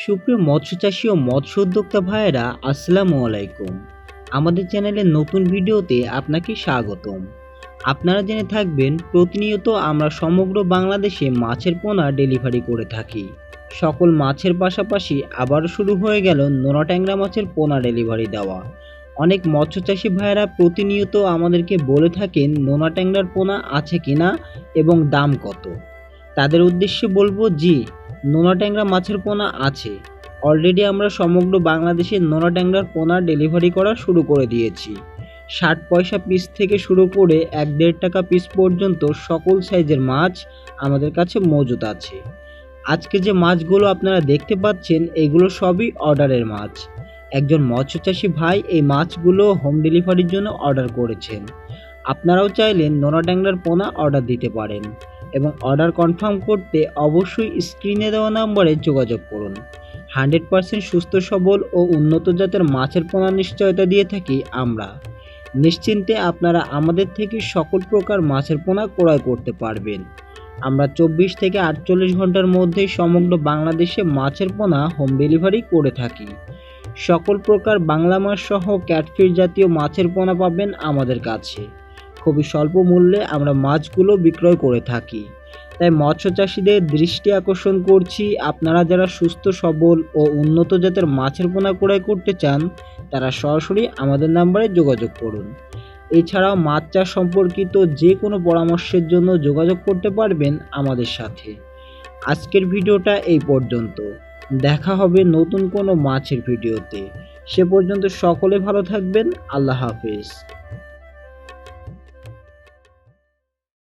সুপ্রিয় মৎস্য চাষী ও মৎস্য উদ্যোক্তা ভাইয়েরা, আসসালামু আলাইকুম। আমাদের চ্যানেলের নতুন ভিডিওতে আপনাকে স্বাগতম। আপনারা জেনে থাকবেন, প্রতিনিয়ত আমরা সমগ্র বাংলাদেশে মাছের পোনা ডেলিভারি করে থাকি। সকল মাছের পাশাপাশি আবারও শুরু হয়ে গেল নোনা ট্যাংরা মাছের পোনা ডেলিভারি দেওয়া। অনেক মৎস্য চাষী ভাইয়েরা প্রতিনিয়ত আমাদেরকে বলে থাকেন, নোনা ট্যাংরার পোনা আছে কিনা এবং দাম কত? তাদের উদ্দেশ্যে বলব জি নোনা ট্যাংরা মাছের পোনা আছে। অলরেডি আমরা সমগ্র বাংলাদেশে নোনা ট্যাংরার পোনা ডেলিভারি করা শুরু করে দিয়েছি। ষাট পয়সা পিস থেকে শুরু করে এক দেড় টাকা পিস পর্যন্ত সকল সাইজের মাছ আমাদের কাছে মজুদ আছে। আজকে যে মাছগুলো আপনারা দেখতে পাচ্ছেন, এগুলো সবই অর্ডারের মাছ। একজন মৎস্য মৎস্যচাষী ভাই এই মাছগুলো হোম ডেলিভারির জন্য অর্ডার করেছেন। আপনারাও চাইলে নোনা ট্যাংরার পোনা অর্ডার দিতে পারেন। এবং অর্ডার কনফার্ম করতে অবশ্যই স্ক্রিনে দেওয়া নম্বরে যোগাযোগ করুন। হান্ড্রেড পার্সেন্ট সুস্থ, সবল ও উন্নত জাতের মাছের পোনা নিশ্চয়তা দিয়ে থাকি আমরা। নিশ্চিন্তে আপনারা আমাদের থেকে সকল প্রকার মাছের পোনা ক্রয় করতে পারবেন। আমরা চব্বিশ থেকে আটচল্লিশ ঘণ্টার মধ্যেই সমগ্র বাংলাদেশে মাছের পোনা হোম ডেলিভারি করে থাকি। সকল প্রকার বাংলা মাছ সহ ক্যাটফিশ জাতীয় মাছের পোনা পাবেন আমাদের কাছে। খুবই স্বল্প মূল্যে আমরা মাছগুলো বিক্রয় করে থাকি। তাই মৎস্য চাষিদের দৃষ্টি আকর্ষণ করছি। আপনারা যারা সুস্থ, সবল ও উন্নত জাতের মাছের পোনা ক্রয় করতে চান, তারা সরাসরি আমাদের নাম্বারে যোগাযোগ করুন। এছাড়াও মাছ চাষ সম্পর্কিত যে কোনো পরামর্শের জন্য যোগাযোগ করতে পারবেন আমাদের সাথে। আজকের ভিডিওটা এই পর্যন্ত। দেখা হবে নতুন কোনো মাছের ভিডিওতে। সে পর্যন্ত সকলে ভালো থাকবেন। আল্লাহ হাফেজ।